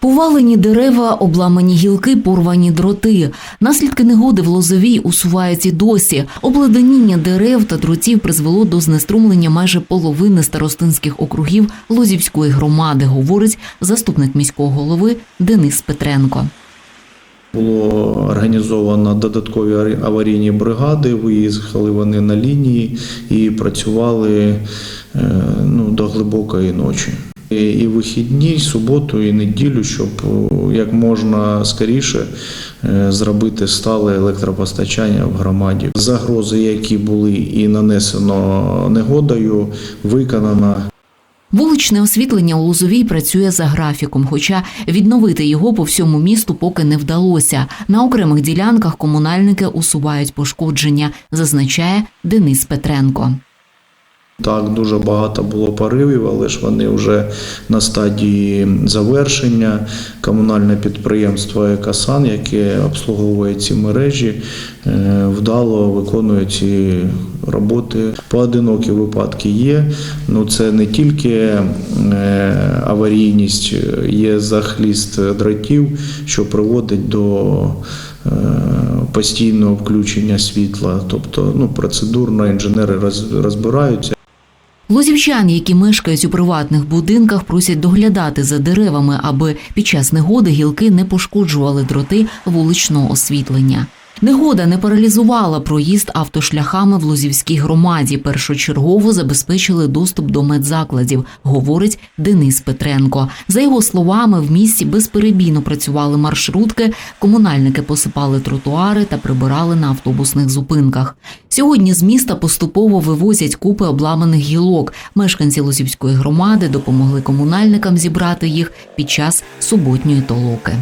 Повалені дерева, обламані гілки, порвані дроти. Наслідки негоди в Лозовій усувають і досі. Обледеніння дерев та дротів призвело до знеструмлення майже половини старостинських округів Лозівської громади, говорить заступник міського голови Денис Петренко. Було організовано додаткові аварійні бригади. Виїхали вони на лінії і працювали е, ну, до глибокої ночі. І вихідні, і суботу, і неділю, щоб як можна скоріше е, зробити стале електропостачання в громаді. Загрози, які були і нанесено негодою, виконано. Вуличне освітлення у Лозовій працює за графіком, хоча відновити його по всьому місту поки не вдалося. На окремих ділянках комунальники усувають пошкодження, зазначає Денис Петренко. Так, дуже багато було поривів, але ж вони вже на стадії завершення. Комунальне підприємство Екасан, яке обслуговує ці мережі, е, вдало виконує ці роботи. Поодинокі випадки є. Ну це не тільки е, аварійність, є захліст дротів, що приводить до е, постійного включення світла. Тобто, ну, процедурно інженери розбираються. Лозівчан, які мешкають у приватних будинках, просять доглядати за деревами, аби під час негоди гілки не пошкоджували дроти вуличного освітлення. Негода не паралізувала проїзд автошляхами в Лозівській громаді. Першочергово забезпечили доступ до медзакладів, говорить Денис Петренко. За його словами, в місті безперебійно працювали маршрутки, комунальники посипали тротуари та прибирали на автобусних зупинках. Сьогодні з міста поступово вивозять купи обламаних гілок. Мешканці Лозівської громади допомогли комунальникам зібрати їх під час суботньої толоки.